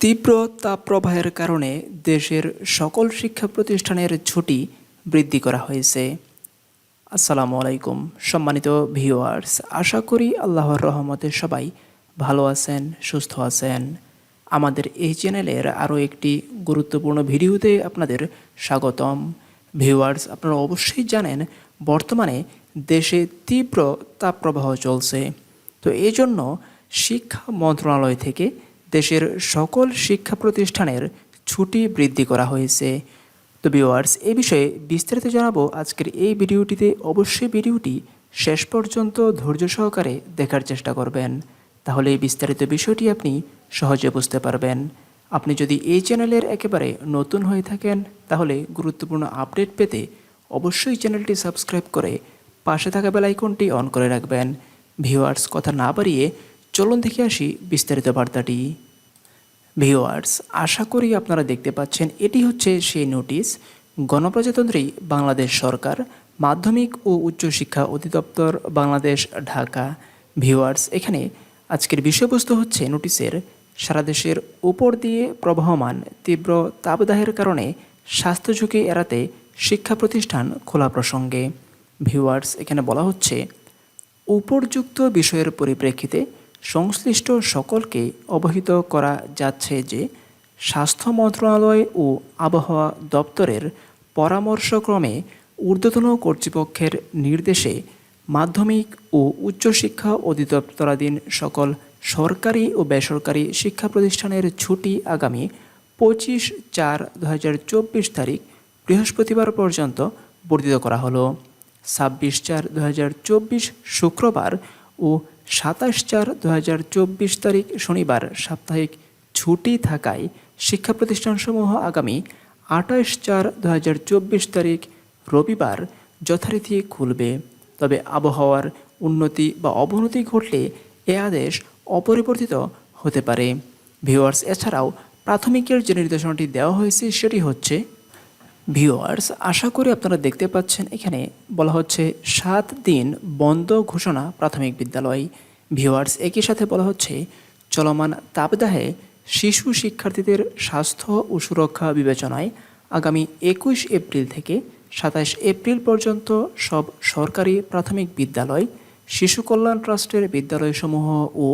তীব্র তাপপ্রবাহের কারণে দেশের সকল শিক্ষা প্রতিষ্ঠানের ছুটি বৃদ্ধি করা হয়েছে। আসসালামু আলাইকুম, সম্মানিত ভিউয়ার্স, আশা করি আল্লাহর রহমতে সবাই ভালো আছেন, সুস্থ আছেন। আমাদের এই চ্যানেলের আরও একটি গুরুত্বপূর্ণ ভিডিওতে আপনাদের স্বাগতম। ভিউয়ার্স, আপনারা অবশ্যই জানেন, বর্তমানে দেশে তীব্র তাপপ্রবাহ চলছে। তো এই জন্য শিক্ষা মন্ত্রণালয় থেকে দেশের সকল শিক্ষা প্রতিষ্ঠানের ছুটি বৃদ্ধি করা হয়েছে। তো ভিওয়ার্স এ বিষয়ে বিস্তারিত জানাব আজকের এই ভিডিওটিতে। অবশ্যই ভিডিওটি শেষ পর্যন্ত ধৈর্য সহকারে দেখার চেষ্টা করবেন। তাহলে এই বিস্তারিত বিষয়টি আপনি সহজে বুঝতে পারবেন। আপনি যদি এই চ্যানেলের একেবারে নতুন হয়ে থাকেন, তাহলে গুরুত্বপূর্ণ আপডেট পেতে অবশ্যই চ্যানেলটি সাবস্ক্রাইব করে পাশে থাকা বেল আইকনটি অন করে রাখবেন। ভিউয়ার্স কথা না বাড়িয়ে চলুন দেখে আসি বিস্তারিত বার্তাটি। ভিওয়ার্স আশা করি আপনারা দেখতে পাচ্ছেন, এটি হচ্ছে সেই নোটিশ। গণপ্রজাতন্ত্রী বাংলাদেশ সরকার, মাধ্যমিক ও উচ্চশিক্ষা অধিদপ্তর বাংলাদেশ, ঢাকা। ভিওয়ার্স এখানে আজকের বিষয়বস্তু হচ্ছে নোটিশের, সারা দেশের উপর দিয়ে প্রবাহমান তীব্র তাপদাহের কারণে স্বাস্থ্য ঝুঁকি এড়াতে শিক্ষা প্রতিষ্ঠান খোলা প্রসঙ্গে। ভিউয়ার্স, এখানে বলা হচ্ছে, উপর্যুক্ত বিষয়ের পরিপ্রেক্ষিতে সংশ্লিষ্ট সকলকে অবহিত করা যাচ্ছে যে স্বাস্থ্য মন্ত্রণালয় ও আবহাওয়া দপ্তরের পরামর্শক্রমে ঊর্ধ্বতন কর্তৃপক্ষের নির্দেশে মাধ্যমিক ও উচ্চশিক্ষা অধিদপ্তরাধীন সকল সরকারি ও বেসরকারি শিক্ষা প্রতিষ্ঠানের ছুটি আগামী পঁচিশ চার দু তারিখ বৃহস্পতিবার পর্যন্ত বর্ধিত করা হলো। ছাব্বিশ চার দু শুক্রবার ও সাতাশ চার দু তারিখ শনিবার সাপ্তাহিক ছুটি থাকায় শিক্ষা প্রতিষ্ঠানসমূহ আগামী আঠাশ চার দু তারিখ রবিবার যথারীতি খুলবে। তবে আবহাওয়ার উন্নতি বা অবনতি ঘটলে এ আদেশ অপরিবর্তিত হতে পারে। ভিউয়ার্স, এছাড়াও প্রাথমিকের যে নির্দেশনাটি দেওয়া হয়েছে সেটি হচ্ছে ভিউয়ার্স আশা করি আপনারা দেখতে পাচ্ছেন এখানে বলা হচ্ছে সাত দিন বন্ধ ঘোষণা প্রাথমিক বিদ্যালয়। ভিউয়ার্স একই সাথে বলা হচ্ছে চলমান তাপদাহে শিশু শিক্ষার্থীদের স্বাস্থ্য ও সুরক্ষা বিবেচনায় আগামী একুশ এপ্রিল থেকে সাতাশ এপ্রিল পর্যন্ত সব সরকারি প্রাথমিক বিদ্যালয়, শিশু কল্যাণ ট্রাস্টের বিদ্যালয়সমূহ ও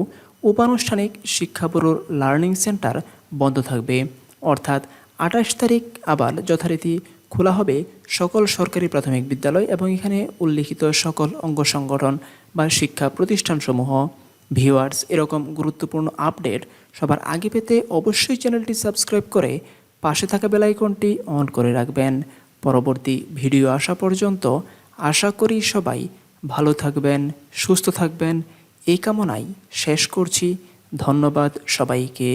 উপানুষ্ঠানিক শিক্ষা লার্নিং সেন্টার বন্ধ থাকবে। অর্থাৎ আঠাশ তারিখ আবার যথারীতি খোলা হবে সকল সরকারি প্রাথমিক বিদ্যালয় এবং এখানে উল্লিখিত সকল অঙ্গ সংগঠন বা শিক্ষা প্রতিষ্ঠানসমূহ, ভিউয়ার্স, এরকম গুরুত্বপূর্ণ আপডেট সবার আগে পেতে অবশ্যই চ্যানেলটি সাবস্ক্রাইব করে পাশে থাকা বেলাইকনটি অন করে রাখবেন। পরবর্তী ভিডিও আসা পর্যন্ত আশা করি সবাই ভালো থাকবেন, সুস্থ থাকবেন। এই কামনাই শেষ করছি। ধন্যবাদ সবাইকে।